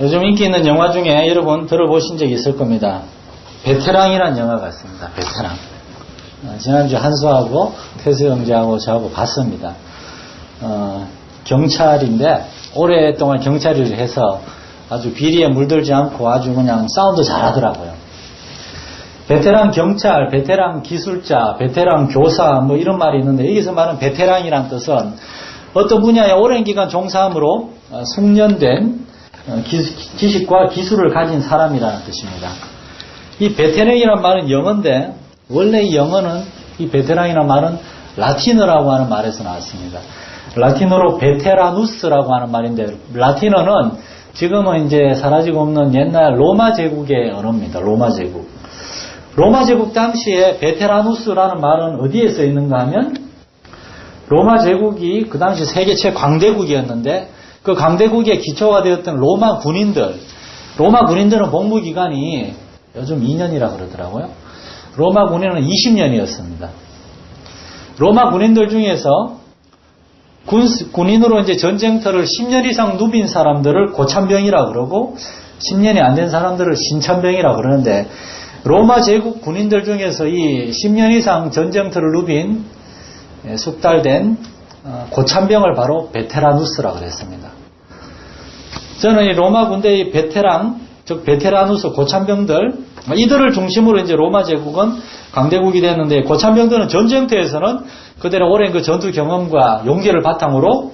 요즘 인기 있는 영화 중에 여러분 들어보신 적이 있을 겁니다. 베테랑이라는 영화가 있습니다. 베테랑. 어, 지난주 한수하고 태수 형제하고 저하고 봤습니다. 어, 경찰인데 오랫동안 경찰 일을 해서 아주 비리에 물들지 않고 아주 그냥 싸움도 잘하더라고요. 베테랑 경찰, 베테랑 기술자, 베테랑 교사 뭐 이런 말이 있는데 여기서 말하는 베테랑이란 뜻은 어떤 분야에 오랜 기간 종사함으로 어, 숙련된 어, 지식과 기술을 가진 사람이라는 뜻입니다. 이 베테랑이란 말은 영어인데 원래 이 영어는 이 베테랑이란 말은 라틴어라고 하는 말에서 나왔습니다. 라틴어로 베테라누스라고 하는 말인데 라틴어는 지금은 이제 사라지고 없는 옛날 로마 제국의 언어입니다. 로마 제국. 로마 제국 당시에 베테라누스라는 말은 어디에 써 있는가 하면 로마 제국이 그 당시 세계 최광대국이었는데 그 강대국의 기초가 되었던 로마 군인들 로마 군인들은 복무 기간이 요즘 2년이라 그러더라고요. 로마 군인은 20년이었습니다. 로마 군인들 중에서 군, 군인으로 이제 전쟁터를 10년 이상 누빈 사람들을 고참병이라 그러고 10년이 안 된 사람들을 신참병이라 그러는데 로마 제국 군인들 중에서 이 10년 이상 전쟁터를 누빈 예, 숙달된 어, 고참병을 바로 베테라누스라 그랬습니다. 저는 이 로마 군대의 베테랑, 즉 베테라누스 고참병들 이들을 중심으로 이제 로마 제국은 강대국이 됐는데 고참병들은 전쟁터에서는 그들의 오랜 그 전투 경험과 용기를 바탕으로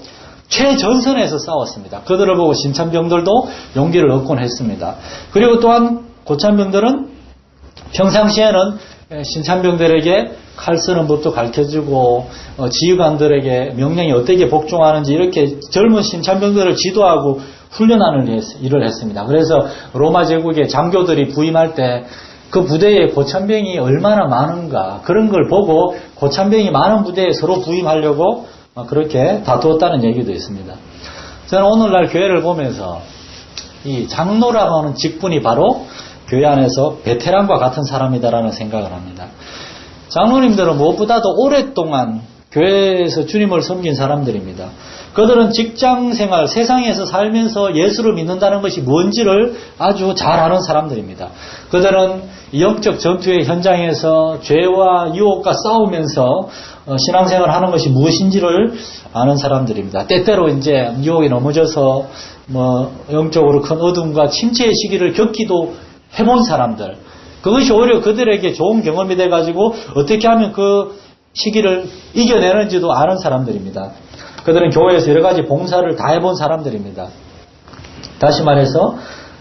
최전선에서 싸웠습니다. 그들을 보고 신참병들도 용기를 얻곤 했습니다. 그리고 또한 고참병들은 평상시에는 신참병들에게 칼 쓰는 법도 가르쳐주고 어, 지휘관들에게 명령이 어떻게 복종하는지 이렇게 젊은 신참병들을 지도하고 훈련하는 일을 했습니다. 그래서 로마 제국의 장교들이 부임할 때 그 부대에 고참병이 얼마나 많은가 그런 걸 보고 고참병이 많은 부대에 서로 부임하려고 그렇게 다투었다는 얘기도 있습니다. 저는 오늘날 교회를 보면서 이 장로라고 하는 직분이 바로 교회 안에서 베테랑과 같은 사람이다라는 생각을 합니다. 장로님들은 무엇보다도 오랫동안 교회에서 주님을 섬긴 사람들입니다. 그들은 직장 생활, 세상에서 살면서 예수를 믿는다는 것이 뭔지를 아주 잘 아는 사람들입니다. 그들은 영적 전투의 현장에서 죄와 유혹과 싸우면서 어, 신앙생활 하는 것이 무엇인지를 아는 사람들입니다. 때때로 이제 유혹에 넘어져서 뭐 영적으로 큰 어둠과 침체의 시기를 겪기도 해본 사람들. 그것이 오히려 그들에게 좋은 경험이 돼가지고 어떻게 하면 그 시기를 이겨내는지도 아는 사람들입니다. 그들은 교회에서 여러 가지 봉사를 다 해본 사람들입니다. 다시 말해서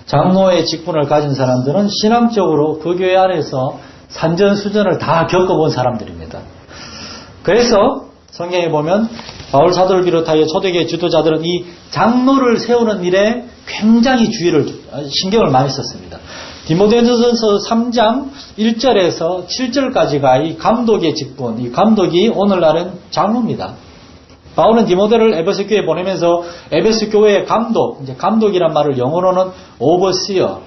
장로의 직분을 가진 사람들은 신앙적으로 그 교회 안에서 산전수전을 다 겪어본 사람들입니다. 그래서 성경에 보면 바울 사도를 비롯하여 초대교회 지도자들은 이 장로를 세우는 일에 굉장히 주의를 신경을 많이 썼습니다. 디모데전서 3장 1절에서 7절까지가 이 감독의 직분, 이 감독이 오늘날은 장로입니다. 바울은 디모데를 에베소 교회에 보내면서 에베소 교회의 감독, 이제 감독이란 말을 영어로는 오버시어,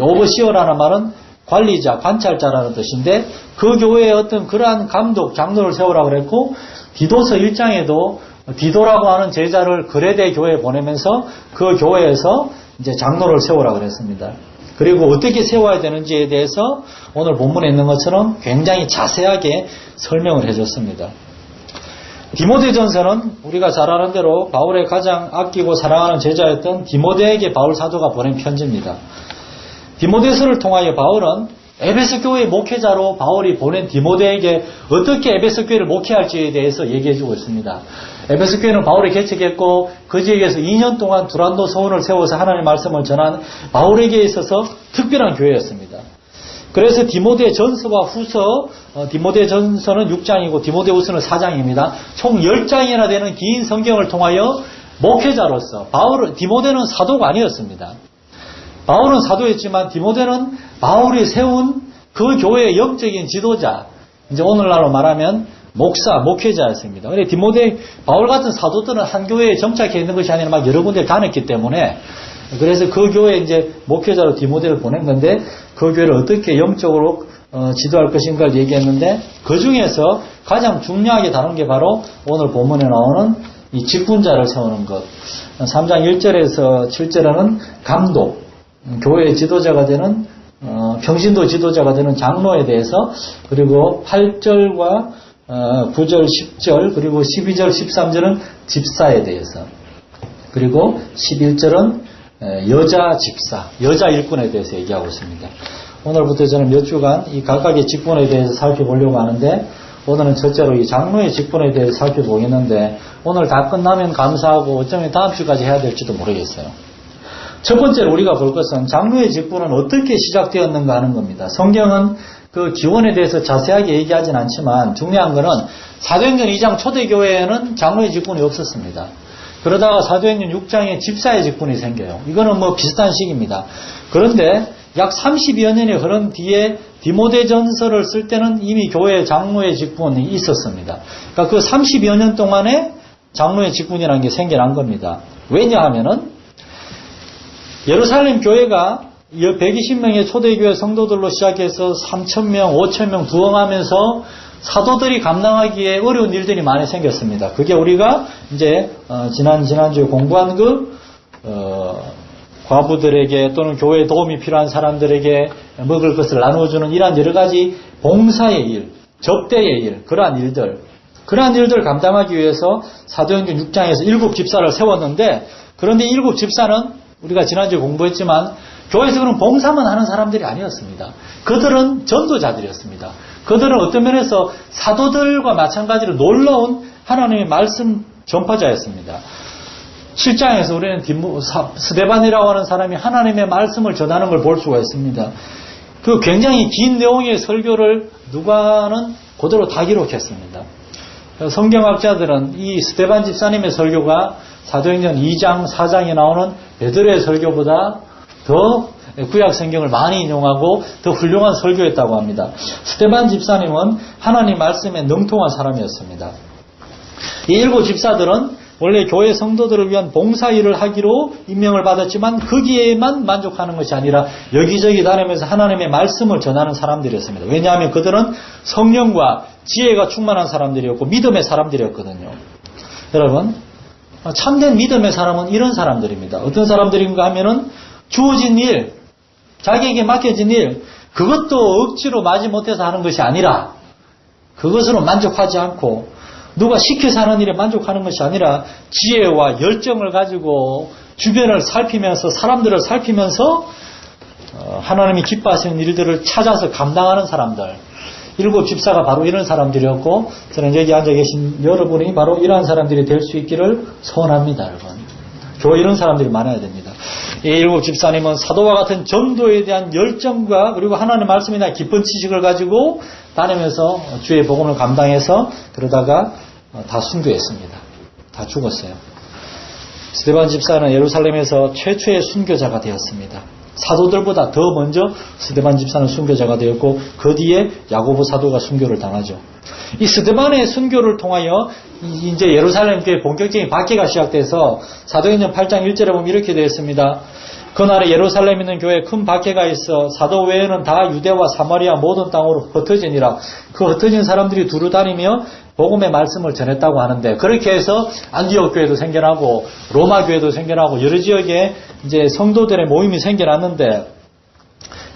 오버시어라는 말은 관리자, 관찰자라는 뜻인데 그 교회에 어떤 그러한 감독, 장로를 세우라고 그랬고 디도서 1장에도 디도라고 하는 제자를 그레데 교회에 보내면서 그 교회에서 이제 장로를 세우라고 그랬습니다. 그리고 어떻게 세워야 되는지에 대해서 오늘 본문에 있는 것처럼 굉장히 자세하게 설명을 해줬습니다. 디모데전서는 우리가 잘 아는 대로 바울의 가장 아끼고 사랑하는 제자였던 디모데에게 바울 사도가 보낸 편지입니다. 디모데서를 통하여 바울은 에베소 교회 목회자로 바울이 보낸 디모데에게 어떻게 에베소 교회를 목회할지에 대해서 얘기해 주고 있습니다. 에베소 교회는 바울이 개척했고 그 지역에서 2년 동안 두란노 서원을 세워서 하나님의 말씀을 전한 바울에게 있어서 특별한 교회였습니다. 그래서 디모데 전서와 후서, 어, 디모데 전서는 6장이고 디모데 후서는 4장입니다. 총 10장이나 되는 긴 성경을 통하여 목회자로서 바울 디모데는 사도가 아니었습니다. 바울은 사도였지만 디모데는 바울이 세운 그 교회의 영적인 지도자, 이제 오늘날로 말하면 목사, 목회자였습니다. 근데 디모데, 바울 같은 사도들은 한 교회에 정착해 있는 것이 아니라 막 여러 군데 다녔기 때문에 그래서 그 교회에 이제 목회자로 디모데를 보낸 건데 그 교회를 어떻게 영적으로 어, 지도할 것인가를 얘기했는데 그 중에서 가장 중요하게 다룬 게 바로 오늘 본문에 나오는 이 직분자를 세우는 것. 3장 1절에서 7절에는 감독, 교회의 지도자가 되는 어, 평신도 지도자가 되는 장로에 대해서 그리고 8절과 어, 9절, 10절 그리고 12절, 13절은 집사에 대해서 그리고 11절은 여자 집사, 여자 일꾼에 대해서 얘기하고 있습니다. 오늘부터 저는 몇 주간 이 각각의 직분에 대해서 살펴보려고 하는데 오늘은 첫째로 이 장로의 직분에 대해서 살펴보겠는데 오늘 다 끝나면 감사하고 어쩌면 다음 주까지 해야 될지도 모르겠어요. 첫 번째로 우리가 볼 것은 장로의 직분은 어떻게 시작되었는가 하는 겁니다. 성경은 그 기원에 대해서 자세하게 얘기하진 않지만 중요한 것은 사도행전 2장 초대교회에는 장로의 직분이 없었습니다. 그러다가 사도행전 6장에 집사의 직분이 생겨요. 이거는 뭐 비슷한 식입니다. 그런데 약 30여 년이 흐른 뒤에 디모데 전서를 쓸 때는 이미 교회 장로의 직분이 있었습니다. 그러니까 그 30여 년 동안에 장로의 직분이라는 게 생겨난 겁니다. 왜냐하면은 예루살렘 교회가 120명의 초대교회 성도들로 시작해서 3,000명, 5,000명 부흥하면서 사도들이 감당하기에 어려운 일들이 많이 생겼습니다. 그게 우리가 이제 어, 지난 지난주에 공부한 그 어, 과부들에게 또는 교회에 도움이 필요한 사람들에게 먹을 것을 나누어주는 이러한 여러 가지 봉사의 일, 접대의 일, 그러한 일들, 그러한 일들을 감당하기 위해서 사도행전 6장에서 일곱 집사를 세웠는데 그런데 일곱 집사는 우리가 지난주에 공부했지만 교회에서 그런 봉사만 하는 사람들이 아니었습니다. 그들은 전도자들이었습니다. 그들은 어떤 면에서 사도들과 마찬가지로 놀라운 하나님의 말씀 전파자였습니다. 7장에서 우리는 스데반이라고 하는 사람이 하나님의 말씀을 전하는 걸 볼 수가 있습니다. 그 굉장히 긴 내용의 설교를 누가는 그대로 다 기록했습니다. 성경학자들은 이 스테반 집사님의 설교가 사도행전 2장, 4장에 나오는 베드로의 설교보다 더 구약 성경을 많이 인용하고 더 훌륭한 설교였다고 합니다. 스테반 집사님은 하나님 말씀에 능통한 사람이었습니다. 이 일곱 집사들은 원래 교회 성도들을 위한 봉사 일을 하기로 임명을 받았지만 거기에만 만족하는 것이 아니라 여기저기 다니면서 하나님의 말씀을 전하는 사람들이었습니다. 왜냐하면 그들은 성령과 지혜가 충만한 사람들이었고 믿음의 사람들이었거든요. 여러분 참된 믿음의 사람은 이런 사람들입니다. 어떤 사람들인가 하면은 주어진 일, 자기에게 맡겨진 일, 그것도 억지로 마지 못해서 하는 것이 아니라 그것으로 만족하지 않고 누가 시켜서 하는 일에 만족하는 것이 아니라 지혜와 열정을 가지고 주변을 살피면서 사람들을 살피면서 어, 하나님이 기뻐하시는 일들을 찾아서 감당하는 사람들. 일곱 집사가 바로 이런 사람들이었고 저는 여기 앉아 계신 여러분이 바로 이러한 사람들이 될 수 있기를 소원합니다, 여러분. 교회 이런 사람들이 많아야 됩니다. 이 일곱 집사님은 사도와 같은 전도에 대한 열정과 그리고 하나님의 대한 깊은 지식을 가지고 다니면서 주의 복음을 감당해서 그러다가 다 순교했습니다. 다 죽었어요. 스테반 집사는 예루살렘에서 최초의 순교자가 되었습니다. 사도들보다 더 먼저 스데반 집사는 순교자가 되었고 그 뒤에 야고보 사도가 순교를 당하죠. 이 스데반의 순교를 통하여 이제 예루살렘 교회 본격적인 박해가 시작돼서 사도행전 8장 1절에 보면 이렇게 되어 있습니다. 그날에 예루살렘 있는 교회에 큰 박해가 있어 사도 외에는 다 유대와 사마리아 모든 땅으로 흩어지니라. 그 흩어진 사람들이 두루 다니며 복음의 말씀을 전했다고 하는데 그렇게 해서 안디옥 교회도 생겨나고 로마 교회도 생겨나고 여러 지역에 이제 성도들의 모임이 생겨났는데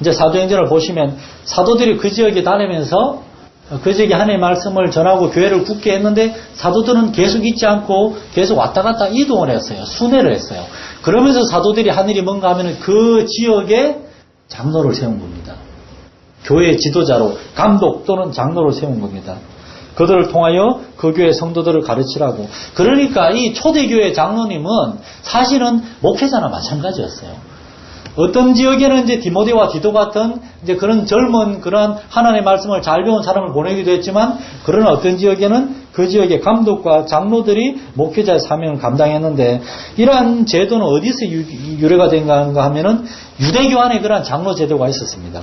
이제 사도행전을 보시면 사도들이 그 지역에 다니면서 그 지역에 하나님의 말씀을 전하고 교회를 굳게 했는데 사도들은 계속 있지 않고 계속 왔다 갔다 이동을 했어요. 순회를 했어요. 그러면서 사도들이 한 일이 뭔가 하면 그 지역에 장로를 세운 겁니다. 교회 지도자로 감독 또는 장로를 세운 겁니다. 그들을 통하여 그 교회 성도들을 가르치라고. 그러니까 이 초대교회 장로님은 사실은 목회자나 마찬가지였어요. 어떤 지역에는 이제 디모데와 디도 같은 이제 그런 젊은 그런 하나님의 말씀을 잘 배운 사람을 보내기도 했지만 그러나 어떤 지역에는 그 지역의 감독과 장로들이 목회자의 사명을 감당했는데 이러한 제도는 어디서 유 래가 된가 하면은 유대교 안에 그러한 장로 제도가 있었습니다.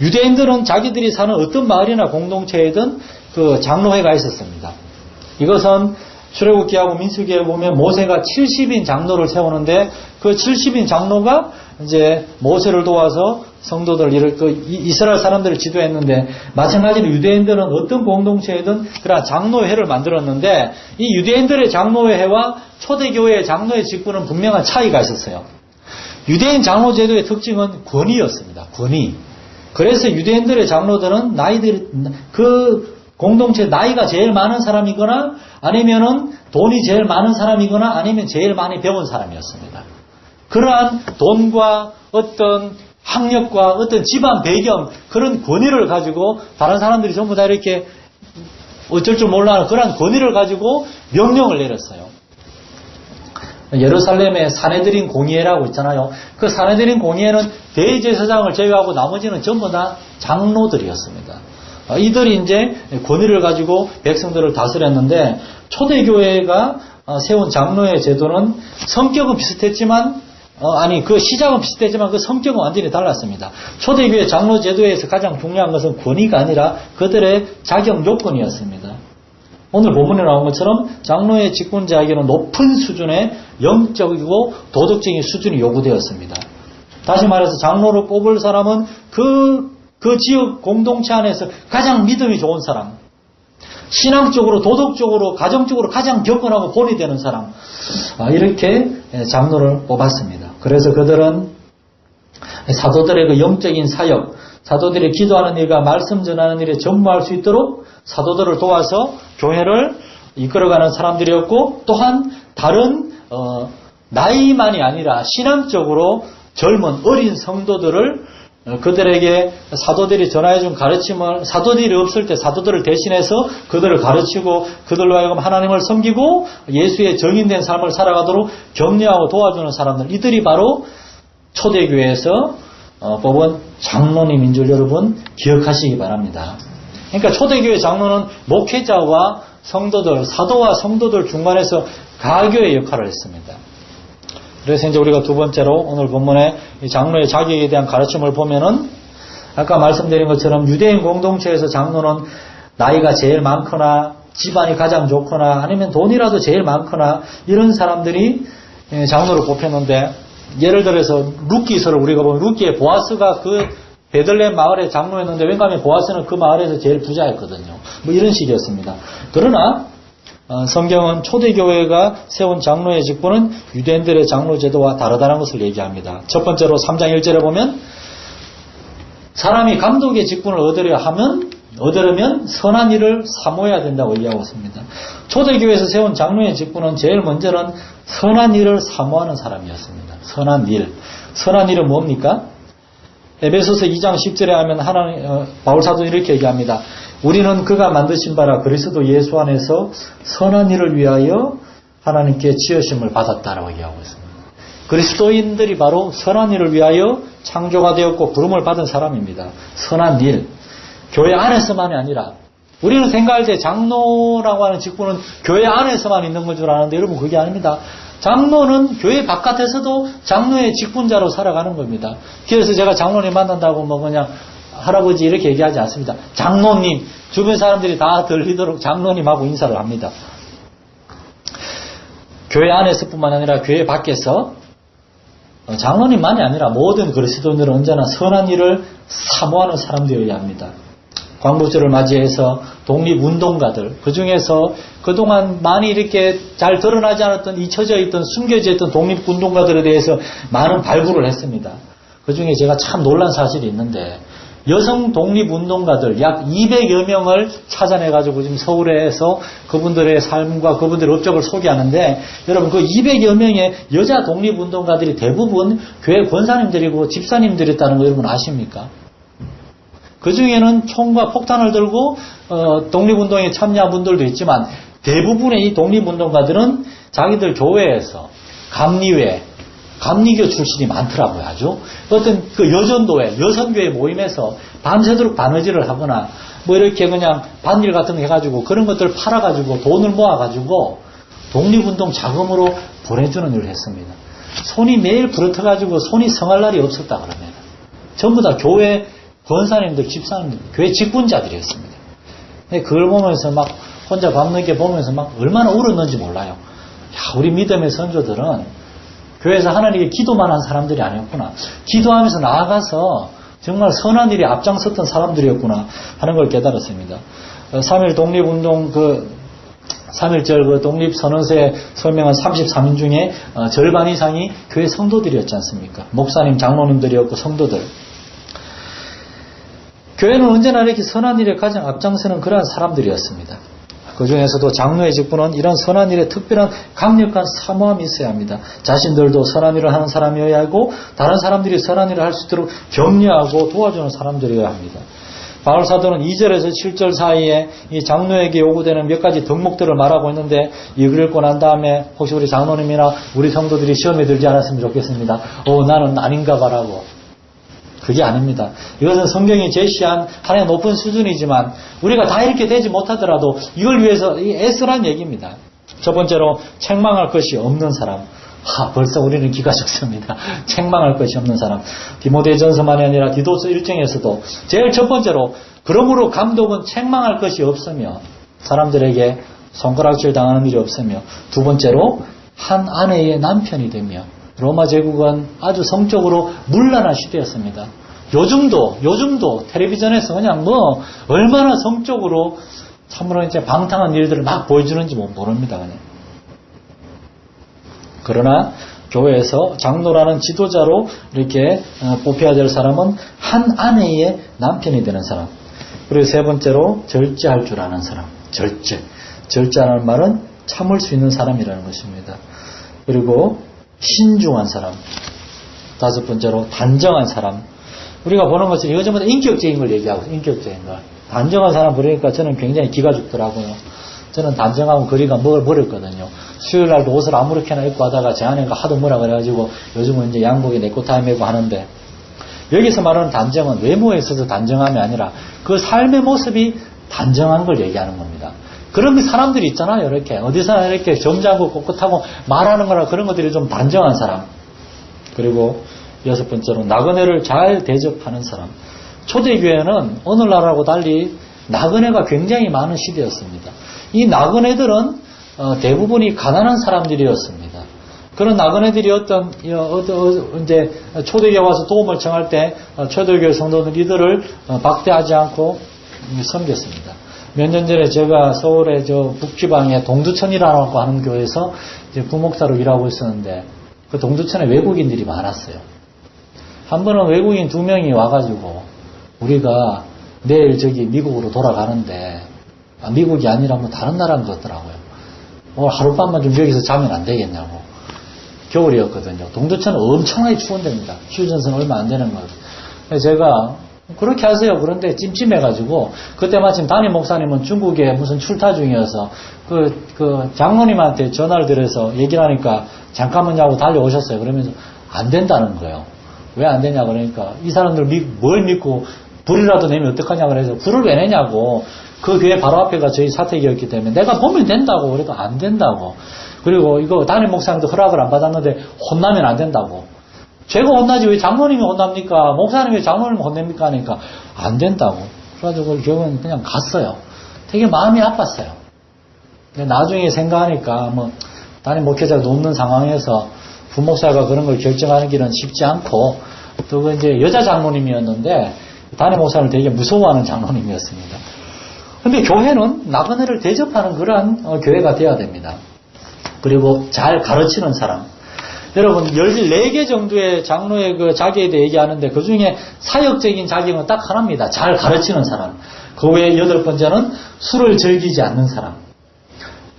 유대인들은 자기들이 사는 어떤 마을이나 공동체에든 그 장로회가 있었습니다. 이것은 출애굽기하고 민수기에 보면 모세가 70인 장로를 세우는데 그 70인 장로가 이제 모세를 도와서 성도들 이를 그 이- 이스라엘 사람들을 지도했는데 마찬가지로 유대인들은 어떤 공동체이든 그러한 장로회를 만들었는데 이 유대인들의 장로회와 초대교회의 장로회 직분은 분명한 차이가 있었어요. 유대인 장로 제도의 특징은 권위였습니다. 권위. 그래서 유대인들의 장로들은 나이들 그 공동체 나이가 제일 많은 사람이거나 아니면은 돈이 제일 많은 사람이거나 아니면 제일 많이 배운 사람이었습니다. 그러한 돈과 어떤 학력과 어떤 집안 배경 그런 권위를 가지고 다른 사람들이 전부 다 이렇게 어쩔 줄 몰라 하는 그런 권위를 가지고 명령을 내렸어요. 예루살렘에 사내들인 공의회라고 있잖아요. 그 사내들인 공의회는 대제사장을 제외하고 나머지는 전부 다 장로들이었습니다. 어, 이들이 이제 권위를 가지고 백성들을 다스렸는데 초대교회가 어, 세운 장로의 제도는 성격은 비슷했지만 어, 아니 그 시작은 비슷했지만 그 성격은 완전히 달랐습니다. 초대교회 장로 제도에서 가장 중요한 것은 권위가 아니라 그들의 자격 요건이었습니다. 오늘 본문에 나온 것처럼 장로의 직분자에게는 높은 수준의 영적이고 도덕적인 수준이 요구되었습니다. 다시 말해서 장로를 뽑을 사람은 그, 그 지역 공동체 안에서 가장 믿음이 좋은 사람, 신앙적으로, 도덕적으로, 가정적으로 가장 격건하고 본이 되는 사람, 아, 이렇게 장로를 뽑았습니다. 그래서 그들은 사도들의 그 영적인 사역, 사도들이 기도하는 일과 말씀 전하는 일에 전무할 수 있도록 사도들을 도와서 교회를 이끌어가는 사람들이었고 또한 다른 어, 나이만이 아니라 신앙적으로 젊은 어린 성도들을 어, 그들에게 사도들이 전하여준 가르침을 사도들이 없을 때 사도들을 대신해서 그들을 가르치고 그들로 하여금 하나님을 섬기고 예수의 정인된 삶을 살아가도록 격려하고 도와주는 사람들 이들이 바로 초대교회에서 어, 뽑은 장로님인 줄 여러분 기억하시기 바랍니다. 그러니까 초대교회 장로는 목회자와 성도들, 사도와 성도들 중간에서 가교의 역할을 했습니다. 그래서 이제 우리가 두 번째로 오늘 본문에 이 장로의 자격에 대한 가르침을 보면은 아까 말씀드린 것처럼 유대인 공동체에서 장로는 나이가 제일 많거나 집안이 가장 좋거나 아니면 돈이라도 제일 많거나 이런 사람들이 예, 장로를 뽑혔는데 예를 들어서 루키서를 우리가 보면 루키의 보아스가 그 베들레헴 마을의 장로였는데 왠가하면 보아스는 그 마을에서 제일 부자였거든요. 뭐 이런 식이었습니다. 그러나 어, 성경은 초대교회가 세운 장로의 직분은 유대인들의 장로 제도와 다르다는 것을 얘기합니다. 첫 번째로 3장 1절에 보면 사람이 감독의 직분을 얻으려 하면 얻으려면 선한 일을 사모해야 된다고 얘기하고 있습니다. 초대교회에서 세운 장로의 직분은 제일 먼저는 선한 일을 사모하는 사람이었습니다. 선한 일. 선한 일은 뭡니까? 에베소서 2장 10절에 하면 하나님 어, 바울 사도 이렇게 얘기합니다. 우리는 그가 만드신 바라 그리스도 예수 안에서 선한 일을 위하여 하나님께 지으심을 받았다라고 얘기하고 있습니다. 그리스도인들이 바로 선한 일을 위하여 창조가 되었고 부름을 받은 사람입니다. 선한 일. 교회 안에서만이 아니라 우리는 생각할 때 장로라고 하는 직분은 교회 안에서만 있는 건줄 아는데 여러분 그게 아닙니다. 장로는 교회 바깥에서도 장로의 직분자로 살아가는 겁니다. 그래서 제가 장로님 만난다고 뭐 그냥 할아버지 이렇게 얘기하지 않습니다. 장로님 주변 사람들이 다 들리도록 장로님하고 인사를 합니다. 교회 안에서뿐만 아니라 교회 밖에서 어, 장로님만이 아니라 모든 그리스도인들은 언제나 선한 일을 사모하는 사람들이어야 합니다. 광복절을 맞이해서 독립운동가들, 그 중에서 그동안 많이 이렇게 잘 드러나지 않았던 잊혀져 있던, 숨겨져 있던 독립운동가들에 대해서 많은 발굴을 했습니다. 그 중에 제가 참 놀란 사실이 있는데, 여성 독립운동가들 약 200여 명을 찾아내가지고 지금 서울에서 그분들의 삶과 그분들의 업적을 소개하는데, 여러분 그 200여 명의 여자 독립운동가들이 대부분 교회 권사님들이고 집사님들이었다는 거 여러분 아십니까? 그 중에는 총과 폭탄을 들고 어, 독립운동에 참여한 분들도 있지만 대부분의 이 독립운동가들은 자기들 교회에서 감리회, 감리교 출신이 많더라고요. 아주 어떤 그 여전도회, 여성교회 모임에서 밤새도록 바느질을 하거나 뭐 이렇게 그냥 반일 같은 거 해가지고 그런 것들을 팔아가지고 돈을 모아가지고 독립운동 자금으로 보내주는 일을 했습니다. 손이 매일 부러터가지고 손이 성할 날이 없었다 그러면 전부 다 교회 권사님들, 집사님들, 교회 직분자들이었습니다. 그걸 보면서 막 혼자 밤늦게 보면서 막 얼마나 울었는지 몰라요. 야, 우리 믿음의 선조들은 교회에서 하나님께 기도만 한 사람들이 아니었구나. 기도하면서 나아가서 정말 선한 일에 앞장섰던 사람들이었구나 하는 걸 깨달았습니다. 3일 독립운동 그 3.1절 그 독립선언서에 설명한 33인 중에 어, 절반 이상이 교회 성도들이었지 않습니까? 목사님, 장로님들이었고 성도들. 교회는 언제나 이렇게 선한 일에 가장 앞장서는 그러한 사람들이었습니다. 그 중에서도 장로의 직분은 이런 선한 일에 특별한 강력한 사모함이 있어야 합니다. 자신들도 선한 일을 하는 사람이어야 하고 다른 사람들이 선한 일을 할 수 있도록 격려하고 도와주는 사람들이어야 합니다. 바울 사도는 2절에서 7절 사이에 이 장로에게 요구되는 몇 가지 덕목들을 말하고 있는데 이걸 읽고 난 다음에 혹시 우리 장로님이나 우리 성도들이 시험에 들지 않았으면 좋겠습니다. 어, 나는 아닌가 봐라고. 그게 아닙니다. 이것은 성경이 제시한 하나의 높은 수준이지만 우리가 다 이렇게 되지 못하더라도 이걸 위해서 애쓰란 얘기입니다. 첫 번째로 책망할 것이 없는 사람. 하, 벌써 우리는 기가 적습니다. 책망할 것이 없는 사람. 디모데전서만이 아니라 디도스 1장에서도 제일 첫 번째로 그러므로 감독은 책망할 것이 없으며 사람들에게 손가락질 당하는 일이 없으며 두 번째로 한 아내의 남편이 되며 로마 제국은 아주 성적으로 문란한 시대였습니다. 요즘도 요즘도 텔레비전에서 그냥 뭐 얼마나 성적으로 참으로 이제 방탕한 일들을 막 보여주는지 뭐 모릅니다 그냥. 그러나 교회에서 장로라는 지도자로 이렇게 어, 뽑혀야 될 사람은 한 아내의 남편이 되는 사람. 그리고 세 번째로 절제할 줄 아는 사람. 절제. 절제하는 말은 참을 수 있는 사람이라는 것입니다. 그리고 신중한 사람. 다섯 번째로 단정한 사람. 우리가 보는 것은 다 인격적인 걸 얘기하고 있어요. 인격적인 걸. 단정한 사람 보니까 저는 굉장히 기가 죽더라고요. 저는 단정하고 거리가 멀었거든요. 수요일 날도 옷을 아무렇게나 입고 하다가 제 아내가 하도 뭐라 그래가지고 요즘은 이제 양복에 네코타이 메고 하는데 여기서 말하는 단정은 외모에 있어서 단정함이 아니라 그 삶의 모습이 단정한 걸 얘기하는 겁니다. 그런 사람들이 있잖아요. 이렇게 어디서나 이렇게 점잖고 꼿꼿하고 말하는 거나 그런 것들이 좀 단정한 사람. 그리고 여섯 번째로 나그네를 잘 대접하는 사람. 초대교회는 오늘날하고 달리 나그네가 굉장히 많은 시대였습니다. 이 나그네들은 어, 대부분이 가난한 사람들이었습니다. 그런 나그네들이 어떤 이제 초대교회 와서 도움을 청할 때 어, 초대교회 성도들 이들을 어, 박대하지 않고 섬겼습니다. 몇 년 전에 제가 서울의 저 북지방의 동두천이라고 하는 교회에서 이제 부목사로 일하고 있었는데 그 동두천에 외국인들이 많았어요. 한 번은 외국인 두 명이 와가지고 우리가 내일 저기 미국으로 돌아가는데 아, 미국이 아니라 뭐 다른 나라인 것 같더라고요. 오늘 하룻밤만 좀 여기서 자면 안 되겠냐고. 겨울이었거든요. 동두천은 엄청나게 추운 데입니다. 휴전선 얼마 안 되는 거. 제가 그렇게 하세요. 그런데 찜찜해가지고 그때 마침 담임 목사님은 중국에 무슨 출타 중이어서 그, 그 장로님한테 전화를 드려서 얘기를 하니까 잠깐만요 하고 달려오셨어요. 그러면서 안 된다는 거예요. 왜 안 되냐 그러니까 이 사람들 뭘 믿고 불이라도 내면 어떡하냐 그래서 불을 왜 내냐고. 그 교회 바로 앞에가 저희 사택이었기 때문에 내가 보면 된다고. 그래도 안 된다고. 그리고 이거 담임 목사님도 허락을 안 받았는데 혼나면 안 된다고. 제가 혼나지 왜 장로님이 혼납니까? 목사님이 왜 장로님이 혼냅니까 하니까 안 된다고. 그래가지고 결국은 그냥 갔어요. 되게 마음이 아팠어요. 나중에 생각하니까 뭐 담임 목회자가 높는 상황에서 부목사가 그런 걸 결정하는 길은 쉽지 않고 또그 이제 여자 장로님이었는데 담임 목사를 되게 무서워하는 장로님이었습니다. 근데 교회는 나그네를 대접하는 그러한 어, 교회가 되어야 됩니다. 그리고 잘 가르치는 사람. 여러분 14개 정도의 장로의 그 자격에 대해 얘기하는데 그 중에 사역적인 자격은 딱 하나입니다. 잘 가르치는 사람. 그 외에 여덟 번째는 술을 즐기지 않는 사람.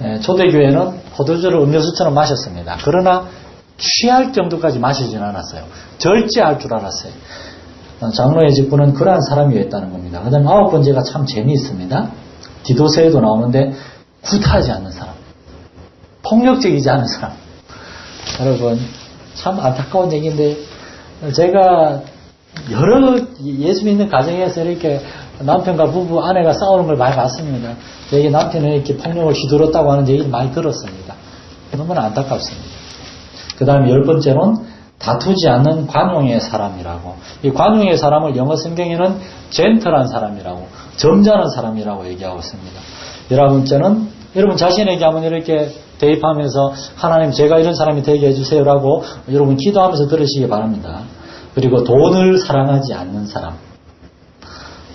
예, 초대교회는 포도주를 음료수처럼 마셨습니다. 그러나 취할 정도까지 마시지는 않았어요. 절제할 줄 알았어요. 장로의 직분은 그러한 사람이었다는 겁니다. 그 다음에 아홉 번째가 참 재미있습니다. 디도서에도 나오는데 굿하지 않는 사람. 폭력적이지 않은 사람. 여러분, 참 안타까운 얘기인데, 제가 여러 예수 믿는 가정에서 이렇게 남편과 부부, 아내가 싸우는 걸 많이 봤습니다. 저희 남편은 이렇게 폭력을 휘두르었다고 하는 얘기를 많이 들었습니다. 너무나 안타깝습니다. 그 다음에 열 번째는 다투지 않는 관용의 사람이라고. 이 관용의 사람을 영어 성경에는 젠틀한 사람이라고, 점잖은 사람이라고 얘기하고 있습니다. 여러분째는 여러분 자신에게 한번 이렇게 대입하면서 하나님 제가 이런 사람이 되게 해주세요라고 여러분 기도하면서 들으시기 바랍니다. 그리고 돈을 사랑하지 않는 사람.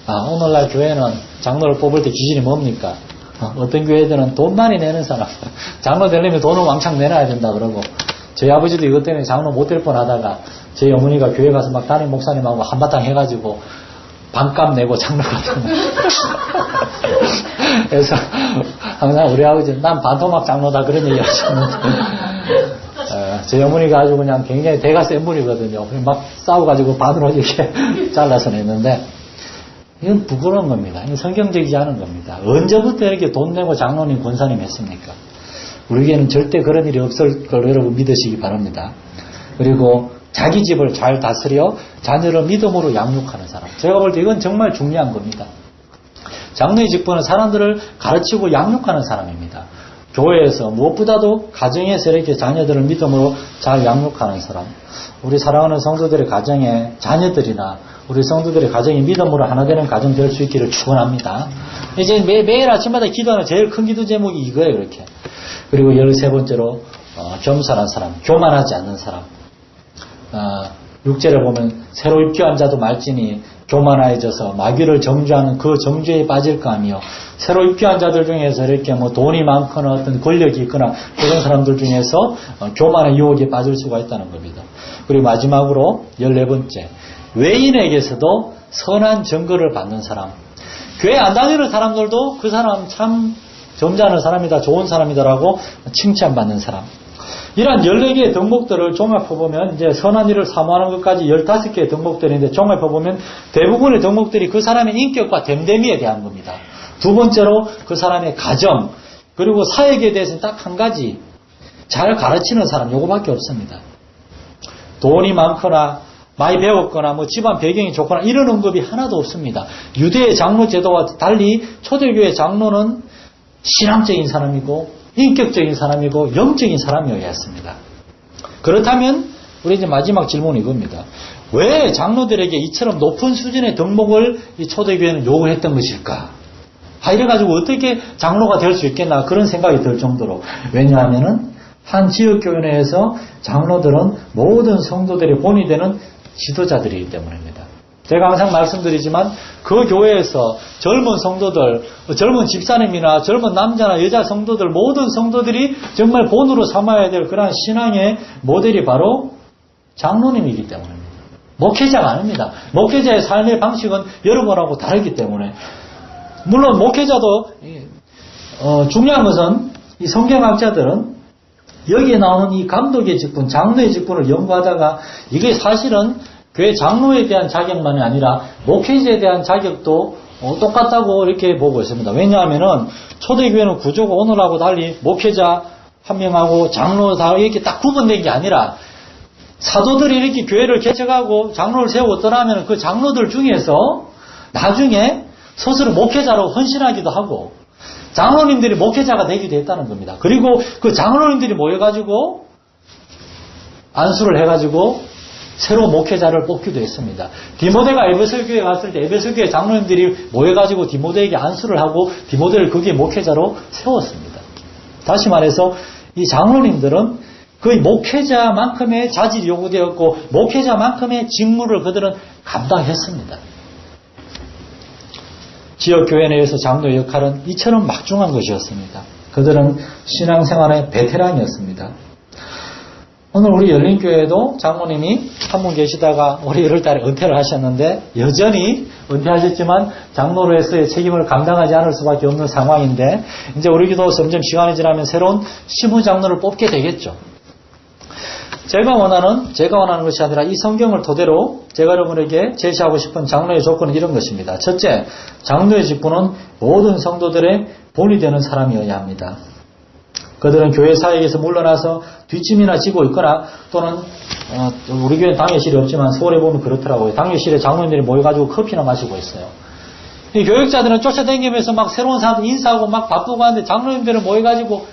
아, 오늘날 교회는 장로를 뽑을 때 기준이 뭡니까? 어, 떤 교회들은 돈 많이 내는 사람. 장로 되려면 돈을 왕창 내놔야 된다 그러고. 저희 아버지도 이것 때문에 장로 못 될 뻔 하다가 저희 어머니가 교회 가서 막 담임 목사님하고 한바탕 해가지고 반값 내고 장로 갔던 그래서 항상 우리 아버지 난 반토막 장로다 그런 얘기 하셨는데 어, 저희 어머니가 아주 그냥 굉장히 대가 센 분이거든요. 막 싸워가지고 반으로 이렇게 잘라서 냈는데 이건 부끄러운 겁니다. 이건 성경적이지 않은 겁니다. 언제부터 이렇게 돈 내고 장로님, 권사님 했습니까? 우리에게는 절대 그런 일이 없을 걸 여러분 믿으시기 바랍니다. 그리고 자기 집을 잘 다스려 자녀를 믿음으로 양육하는 사람. 제가 볼 때 이건 정말 중요한 겁니다. 장로의 직분은 사람들을 가르치고 양육하는 사람입니다. 교회에서 무엇보다도 가정에서 이렇게 자녀들을 믿음으로 잘 양육하는 사람. 우리 사랑하는 성도들의 가정에 자녀들이나 우리 성도들의 가정이 믿음으로 하나 되는 가정 될 수 있기를 축원합니다. 이제 매, 매일 아침마다 기도하는 제일 큰 기도 제목이 이거예요, 이렇게. 그리고 열세 번째로 어, 겸손한 사람, 교만하지 않는 사람. 어, 육제를 보면 새로 입교한 자도 말지니 교만하여져서 마귀를 정죄하는 그 정죄에 빠질까 하며 새로 입교한 자들 중에서 이렇게 뭐 돈이 많거나 어떤 권력이 있거나 그런 사람들 중에서 어, 교만의 유혹에 빠질 수가 있다는 겁니다. 그리고 마지막으로 열네 번째 외인에게서도 선한 증거를 받는 사람 교회 안 다니는 사람들도 그 사람 참 점잖은 사람이다 좋은 사람이다라고 칭찬받는 사람 이러한 14개의 덕목들을 종합해보면 이제 선한 일을 사모하는 것까지 15개의 덕목들인데 종합해보면 대부분의 덕목들이 그 사람의 인격과 됨됨이에 대한 겁니다. 두 번째로 그 사람의 가정 그리고 사역에 대해서는 딱 한 가지 잘 가르치는 사람 요거밖에 없습니다. 돈이 많거나 많이 배웠거나 뭐 집안 배경이 좋거나 이런 언급이 하나도 없습니다. 유대의 장로 제도와 달리 초대교회 장로는 신앙적인 사람이고 인격적인 사람이고 영적인 사람이어야 했습니다. 그렇다면 우리 이제 마지막 질문이 이겁니다. 왜 장로들에게 이처럼 높은 수준의 덕목을 이 초대교회는 요구했던 것일까? 아, 이래가지고 어떻게 장로가 될 수 있겠나 그런 생각이 들 정도로 왜냐하면은 한 지역교회 내에서 장로들은 모든 성도들의 본이 되는 지도자들이기 때문입니다. 제가 항상 말씀드리지만 그 교회에서 젊은 성도들, 젊은 집사님이나 젊은 남자나 여자 성도들 모든 성도들이 정말 본으로 삼아야 될 그러한 신앙의 모델이 바로 장로님이기 때문입니다. 목회자가 아닙니다. 목회자의 삶의 방식은 여러분하고 다르기 때문에 물론 목회자도 어, 중요한 것은 이 성경학자들은 여기에 나오는 이 감독의 직분, 장로의 직분을 연구하다가 이게 사실은 교회 장로에 대한 자격만이 아니라 목회자에 대한 자격도 어, 똑같다고 이렇게 보고 있습니다. 왜냐하면은 초대교회는 구조가 오늘하고 달리 목회자 한 명하고 장로 다 이렇게 딱 구분된 게 아니라 사도들이 이렇게 교회를 개척하고 장로를 세우고 떠나면 그 장로들 중에서 나중에 스스로 목회자로 헌신하기도 하고 장로님들이 목회자가 되기도 했다는 겁니다. 그리고 그 장로님들이 모여가지고 안수를 해가지고 새로 목회자를 뽑기도 했습니다. 디모데가 에베소 교회에 갔을 때 에베소 교회 장로님들이 모여가지고 디모데에게 안수를 하고 디모데를 거기에 목회자로 세웠습니다. 다시 말해서 이 장로님들은 거의 목회자만큼의 자질이 요구되었고 목회자만큼의 직무를 그들은 감당했습니다. 지역교회 내에서 장로의 역할은 이처럼 막중한 것이었습니다. 그들은 신앙생활의 베테랑이었습니다. 오늘 우리 열린교회도 장모님이 한 분 계시다가 올해 1월달에 은퇴를 하셨는데 여전히 은퇴하셨지만 장로로서의 책임을 감당하지 않을 수밖에 없는 상황인데 이제 우리 기도 점점 시간이 지나면 새로운 시무 장로를 뽑게 되겠죠. 제가 원하는 제가 원하는 것이 아니라 이 성경을 토대로 제가 여러분에게 제시하고 싶은 장로의 조건은 이런 것입니다. 첫째, 장로의 직분은 모든 성도들의 본이 되는 사람이어야 합니다. 그들은 교회 사역에서 물러나서 뒷짐이나 지고 있거나 또는 어, 우리 교회는 당회실이 없지만 서울에 보면 그렇더라고요. 당회실에 장로님들이 모여가지고 커피나 마시고 있어요. 이 교육자들은 쫓아다니면서 막 새로운 사람들 인사하고 막 바쁘고 하는데 장로님들은 모여가지고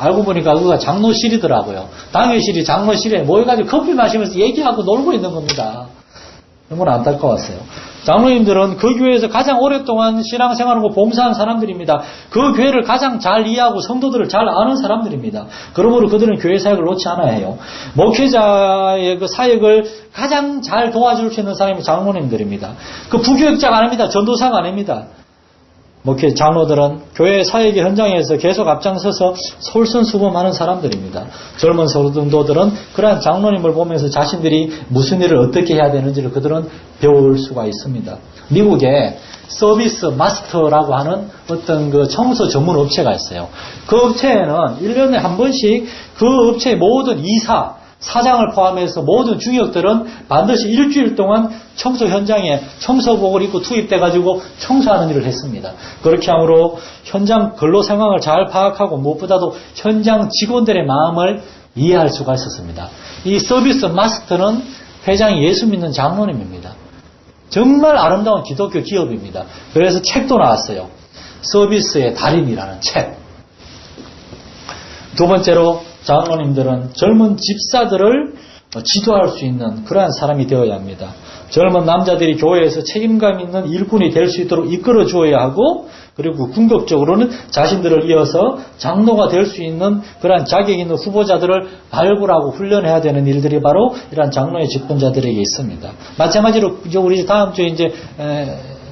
알고 보니까 그가 장로실이더라고요. 당회실이 장로실에 모여가지고 커피 마시면서 얘기하고 놀고 있는 겁니다. 너무나 안타까웠어요. 장로님들은 그 교회에서 가장 오랫동안 신앙생활하고 봉사한 사람들입니다. 그 교회를 가장 잘 이해하고 성도들을 잘 아는 사람들입니다. 그러므로 그들은 교회 사역을 놓지 않아야 해요. 목회자의 그 사역을 가장 잘 도와줄 수 있는 사람이 장로님들입니다. 그 부교육자가 아닙니다. 전도사가 아닙니다. 목회 장로들은 교회 사역의 현장에서 계속 앞장서서 솔선수범하는 사람들입니다. 젊은 성도들은 그러한 장로님을 보면서 자신들이 무슨 일을 어떻게 해야 되는지를 그들은 배울 수가 있습니다. 미국에 서비스 마스터라고 하는 어떤 그 청소 전문 업체가 있어요. 그 업체에는 1년에 한 번씩 그 업체의 모든 이사, 사장을 포함해서 모든 중역들은 반드시 일주일 동안 청소 현장에 청소복을 입고 투입돼가지고 청소하는 일을 했습니다. 그렇게 함으로 현장 근로 상황을 잘 파악하고 무엇보다도 현장 직원들의 마음을 이해할 수가 있었습니다. 이 서비스 마스터는 회장이 예수 믿는 장로님입니다. 정말 아름다운 기독교 기업입니다. 그래서 책도 나왔어요. 서비스의 달인이라는 책. 두 번째로 장로님들은 젊은 집사들을 지도할 수 있는 그러한 사람이 되어야 합니다. 젊은 남자들이 교회에서 책임감 있는 일꾼이 될 수 있도록 이끌어 주어야 하고 그리고 궁극적으로는 자신들을 이어서 장로가 될 수 있는 그러한 자격 있는 후보자들을 발굴하고 훈련해야 되는 일들이 바로 이러한 장로의 직분자들에게 있습니다. 마찬가지로 우리 다음 주에 이제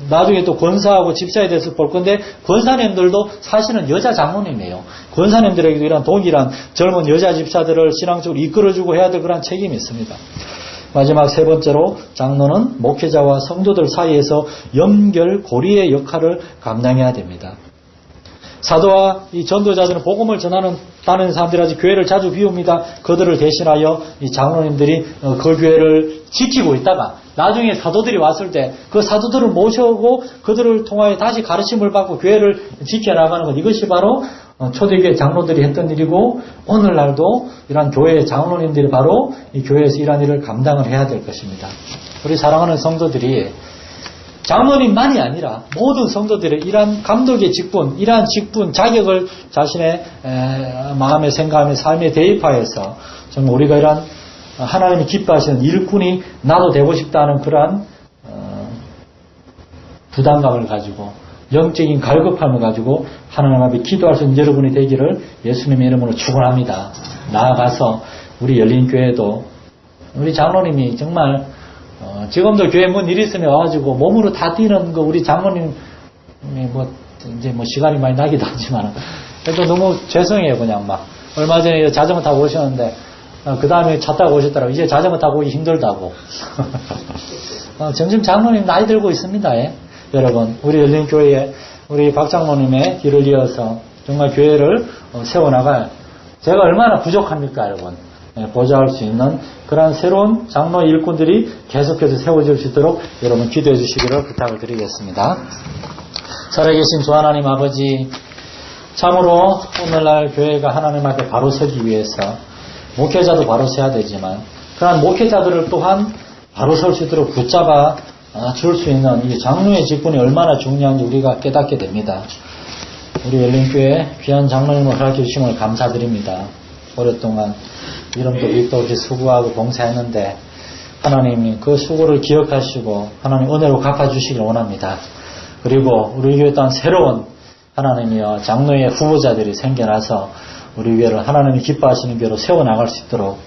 나중에 또 권사하고 집사에 대해서 볼 건데 권사님들도 사실은 여자 장로님이에요. 권사님들에게도 이런 동일한 젊은 여자 집사들을 신앙적으로 이끌어주고 해야 될 그런 책임이 있습니다. 마지막 세 번째로 장로는 목회자와 성도들 사이에서 연결 고리의 역할을 감당해야 됩니다. 사도와 이 전도자들은 복음을 전하는 다른 사람들이 아직 교회를 자주 비웁니다. 그들을 대신하여 이 장로님들이 어, 그 교회를 지키고 있다가 나중에 사도들이 왔을 때 그 사도들을 모셔오고 그들을 통하여 다시 가르침을 받고 교회를 지켜나가는 것 이것이 바로 어, 초대교회 장로들이 했던 일이고 오늘날도 이러한 교회의 장로님들이 바로 이 교회에서 이러한 일을 감당을 해야 될 것입니다. 우리 사랑하는 성도들이 장로님만이 아니라 모든 성도들의 이러한 감독의 직분, 이러한 직분, 자격을 자신의 마음의 생각의 삶에 대입하여서 정말 우리가 이러한 하나님이 기뻐하시는 일꾼이 나도 되고 싶다는 그러한 어, 부담감을 가지고 영적인 갈급함을 가지고 하나님 앞에 기도할 수 있는 여러분이 되기를 예수님의 이름으로 축원합니다. 나아가서 우리 열린 교회도 우리 장로님이 정말 어, 지금도 교회 문일 있으면 와가지고 몸으로 다 뛰는 거 우리 장모님이 뭐 이제 뭐 시간이 많이 나기도 하지만 그래도 너무 죄송해요 그냥 막. 얼마 전에 자전거 타고 오셨는데 어, 그 다음에 차 타고 오셨더라고. 이제 자전거 타고 오기 힘들다고. 어, 점점 장모님 나이 들고 있습니다 예? 여러분 우리 열린교회에 우리 박 장모님의 길을 이어서 정말 교회를 어, 세워나갈 제가 얼마나 부족합니까 여러분. 예, 보좌할 수 있는 그러한 새로운 장로 일꾼들이 계속해서 세워질 수 있도록 여러분 기도해 주시기를 부탁을 드리겠습니다. 살아계신 주 하나님 아버지 참으로 오늘날 교회가 하나님 앞에 바로 서기 위해서 목회자도 바로 서야 되지만 그러한 목회자들을 또한 바로 설 수 있도록 붙잡아 줄 수 있는 이 장로의 직분이 얼마나 중요한지 우리가 깨닫게 됩니다. 우리 열린교회 귀한 장로님을 허락해 주심을 감사드립니다. 오랫동안 이름도 입도 없이 수고하고 봉사했는데 하나님이 그 수고를 기억하시고 하나님 은혜로 갚아주시길 원합니다. 그리고 우리 교회 또한 새로운 하나님이여 장로의 후보자들이 생겨나서 우리 교회를 하나님이 기뻐하시는 교회로 세워나갈 수 있도록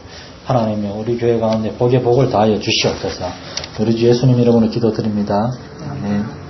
하나님이 우리 교회 가운데 복의 복을 다하여 주시옵소서 우리 주 예수님 이름으로 기도드립니다. 아멘.